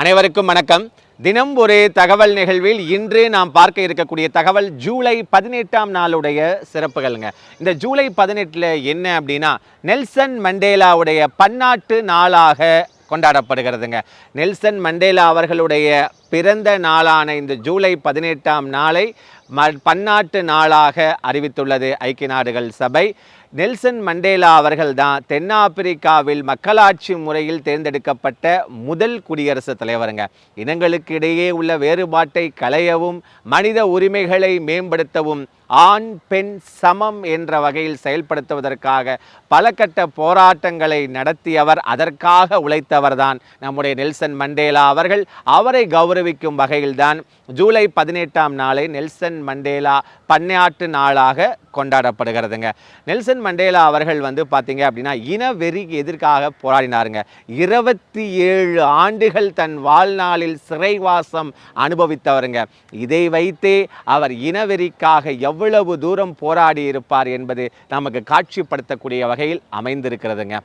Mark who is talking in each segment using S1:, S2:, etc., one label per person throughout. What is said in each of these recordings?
S1: அனைவருக்கும் வணக்கம். தினம் ஒரு தகவல் நிகழ்வில் இன்று நாம் பார்க்க இருக்கக்கூடிய தகவல் ஜூலை பதினெட்டாம் நாளுடைய சிறப்புகள்ங்க. இந்த ஜூலை பதினெட்டில் என்ன அப்படின்னா நெல்சன் மண்டேலாவுடைய பன்னாட்டு நாளாக கொண்டாடப்படுகிறதுங்க. நெல்சன் மண்டேலா அவர்களுடைய பிறந்த நாளான இந்த ஜூலை பதினெட்டாம் நாளை ம பன்னாட்டு நாளாக அறிவித்துள்ளது ஐக்கிய நாடுகள் சபை. நெல்சன் மண்டேலா அவர்கள் தான் தென்னாப்பிரிக்காவில் மக்களாட்சி முறையில் தேர்ந்தெடுக்கப்பட்ட முதல் குடியரசுத் தலைவருங்க. இனங்களுக்கு இடையே உள்ள வேறுபாட்டை களையவும் மனித உரிமைகளை மேம்படுத்தவும் ஆண் பெண் சமம் என்ற வகையில் செயல்படுத்துவதற்காக பல கட்ட போராட்டங்களை நடத்தியவர் அதற்காக உழைத்தவர்தான் நம்முடைய நெல்சன் மண்டேலா அவர்கள். அவரை கௌரவிக்கும் வகையில்தான் ஜூலை பதினெட்டாம் நாளை நெல்சன் மண்டேலா பன்னாட்டு நாளாக கொண்டாடப்படுகிறதுங்க. நெல்சன் மண்டேலா அவர்கள் வந்து பார்த்தீங்க அப்படின்னா இனவெறிக்கு எதிர்க்காக போராடினாருங்க. இருபத்தி ஏழு ஆண்டுகள் தன் வாழ்நாளில் சிறைவாசம் அனுபவித்தவருங்க. இதை வைத்தே அவர் இனவெறிக்காக எவ் எவ்வளவு தூரம் போராடி இருப்பார் என்பது நமக்கு காட்சிப்படுத்தக்கூடிய வகையில் அமைந்திருக்கிறதுங்க.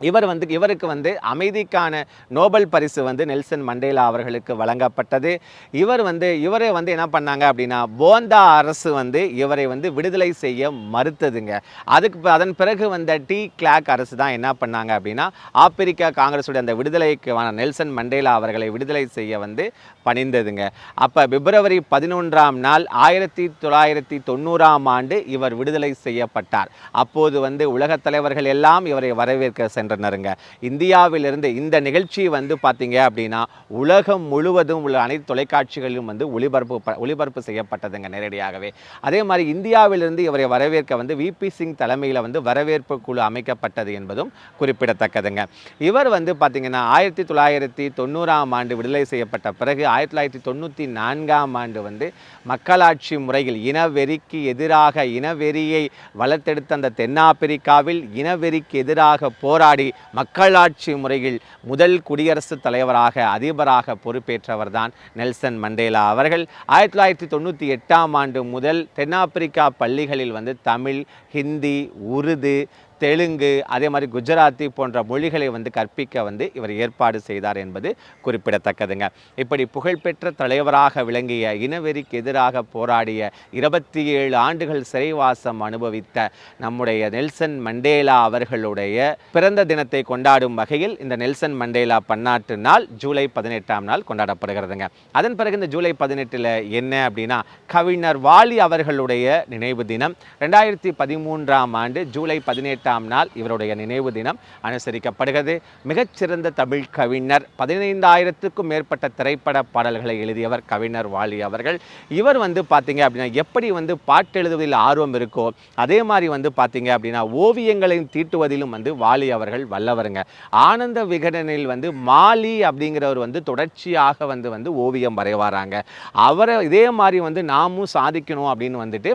S1: இவர் வந்து இவருக்கு வந்து அமைதிக்கான நோபல் பரிசு வந்து நெல்சன் மண்டேலா அவர்களுக்கு வழங்கப்பட்டது. இவர் வந்து இவரை வந்து என்ன பண்ணாங்க அப்படின்னா போந்தா அரசு வந்து இவரை வந்து விடுதலை செய்ய மறுத்ததுங்க. அதுக்கு அதன் பிறகு வந்த டி கிளாக் அரசு தான் என்ன பண்ணாங்க அப்படின்னா ஆப்பிரிக்கா காங்கிரஸுடைய அந்த விடுதலைக்கு நெல்சன் மண்டேலா அவர்களை விடுதலை செய்ய வந்து பணிந்ததுங்க. அப்போ பிப்ரவரி பதினொன்றாம் நாள் ஆயிரத்தி தொள்ளாயிரத்தி தொண்ணூறாம் ஆண்டு இவர் விடுதலை செய்யப்பட்டார். அப்போது வந்து உலகத் தலைவர்கள் எல்லாம் இவரை வரவேற்க சென்றனருங்க இந்தியாவிலிருந்து இந்த நிகழ்ச்சி வந்து பார்த்தீங்க அப்படின்னா உலகம் முழுவதும் உள்ள அனைத்து தொலைக்காட்சிகளிலும் வந்து ஒளிபரப்பு ஒளிபரப்பு செய்யப்பட்டதுங்க நேரடியாகவே. அதே மாதிரி இந்தியாவிலிருந்து இவரை வரவேற்க வந்து விபி சிங் தலைமையில் வந்து வரவேற்பு குழு அமைக்கப்பட்டது என்பதும் குறிப்பிடத்தக்கதுங்க. இவர் வந்து பார்த்தீங்கன்னா ஆயிரத்தி தொள்ளாயிரத்தி தொண்ணூறாம் ஆண்டு விடுதலை செய்யப்பட்ட பிறகு ஆயிரத்தி தொள்ளாயிரத்தி தொண்ணூற்றி நான்காம் ஆண்டு வந்து மக்களாட்சி முறையில் இனவெறிக்கு எதிராக இனவெறியை வளர்த்தெடுத்த அந்த தென்னாப்பிரிக்காவில் இனவெறிக்கு எதிராக போராடி மக்களாட்சி முறையில் முதல் குடியரசுத் தலைவராக அதிபராக பொறுப்பேற்றவர் தான் நெல்சன் மண்டேலா அவர்கள். ஆயிரத்தி தொள்ளாயிரத்தி தொண்ணூற்றி எட்டாம் ஆண்டு முதல் தென்னாப்பிரிக்கா பள்ளிகளில் வந்து தமிழ் ஹிந்தி உருது தெலுங்கு அதே மாதிரி குஜராத்தி போன்ற மொழிகளை வந்து கற்பிக்க வந்து இவர் ஏற்பாடு செய்தார் என்பது குறிப்பிடத்தக்கதுங்க. இப்படி புகழ்பெற்ற தலைவராக விளங்கிய இனவெறிக்கு எதிராக போராடிய இருபத்தி ஏழு ஆண்டுகள் சிறைவாசம் அனுபவித்த நம்முடைய நெல்சன் மண்டேலா அவர்களுடைய பிறந்த தினத்தை கொண்டாடும் வகையில் இந்த நெல்சன் மண்டேலா பன்னாட்டு நாள் ஜூலை பதினெட்டாம் நாள் கொண்டாடப்படுகிறதுங்க. அதன் பிறகு இந்த ஜூலை பதினெட்டில் என்ன அப்படின்னா கவிஞர் வாலி அவர்களுடைய நினைவு தினம். ரெண்டாயிரத்தி பதிமூன்றாம் ஆண்டு ஜூலை பதினெட்டு பதினெட்டாம் நாள் இவருடைய நினைவு தினம் அனுசரிக்கப்படுகிறது. மிகச்சிறந்த தமிழ் கவிஞர் பதினைந்தாயிரத்துக்கும் மேற்பட்ட திரைப்பட பாடல்களை எழுதியவர் கவிஞர் வாலி அவர்கள். இவர் வந்து பார்த்தீங்க அப்படின்னா எப்படி வந்து பாட்டு எழுதுவதில் ஆர்வம் இருக்கோ அதே மாதிரி வந்து பார்த்தீங்க அப்படின்னா ஓவியங்களையும் தீட்டுவதிலும் வந்து வாலி அவர்கள் வல்லவருங்க. ஆனந்த விகடனில் வந்து மாலி அப்படிங்கிறவர் வந்து தொடர்ச்சியாக வந்து வந்து ஓவியம் வரைவாராங்க. அவரை இதே மாதிரி வந்து நாமும் சாதிக்கணும் அப்படின்னு வந்துட்டு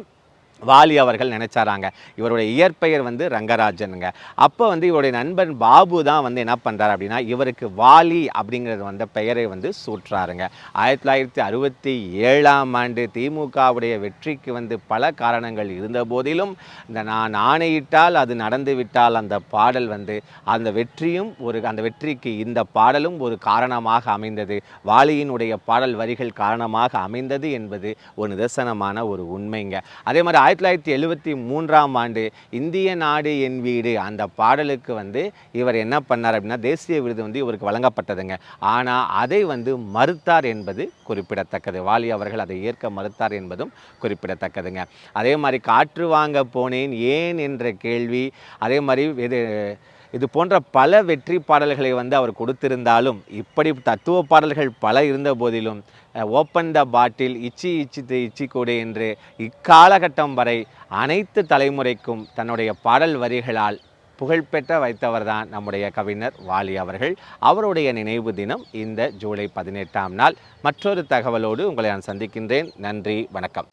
S1: வாலி அவர்கள் நினச்சாராங்க. இவருடைய இயற்பெயர் வந்து ரங்கராஜனுங்க. அப்போ வந்து இவருடைய நண்பன் பாபு தான் வந்து என்ன பண்ணுறாரு அப்படின்னா இவருக்கு வாலி அப்படிங்கிறது வந்த பெயரை வந்து சூற்றாருங்க. ஆயிரத்தி தொள்ளாயிரத்தி அறுபத்தி ஏழாம் ஆண்டு திமுகவுடைய வெற்றிக்கு வந்து பல காரணங்கள் இருந்த போதிலும் இந்த நான் ஆணையிட்டால் அது நடந்து விட்டால் அந்த பாடல் வந்து அந்த வெற்றியும் ஒரு அந்த வெற்றிக்கு இந்த பாடலும் ஒரு காரணமாக அமைந்தது. வாலியினுடைய பாடல் வரிகள் காரணமாக அமைந்தது என்பது ஒரு நிதர்சனமான ஒரு உண்மைங்க. அதே மாதிரி ஆயிரத்தி தொள்ளாயிரத்தி எழுபத்தி மூன்றாம் ஆண்டு இந்திய நாடு என் வீடு அந்த பாடலுக்கு வந்து இவர் என்ன பண்ணார் அப்படின்னா தேசிய விருது வந்து இவருக்கு வழங்கப்பட்டதுங்க. ஆனால் அதை வந்து மறுத்தார் என்பது குறிப்பிடத்தக்கது. வாலி அவர்கள் அதை ஏற்க மறுத்தார் என்பதும் குறிப்பிடத்தக்கதுங்க. அதே மாதிரி காற்று வாங்க போனேன் ஏன் என்ற கேள்வி அதே மாதிரி இது இது போன்ற பல வெற்றி பாடல்களை வந்து அவர் கொடுத்திருந்தாலும் இப்படி தத்துவ பாடல்கள் பல இருந்த போதிலும் ஓப்பன் த பாட்டில் இச்சி இச்சி இச்சி கொடு என்று இக்காலகட்டம் வரை அனைத்து தலைமுறைக்கும் தன்னுடைய பாடல் வரிகளால் புகழ்பெற்ற வைத்தவர்தான் நம்முடைய கவிஞர் வாலி அவர்கள். அவருடைய நினைவு தினம் இந்த ஜூலை பதினெட்டாம் நாள். மற்றொரு தகவலோடு உங்களை நான் சந்திக்கின்றேன். நன்றி வணக்கம்.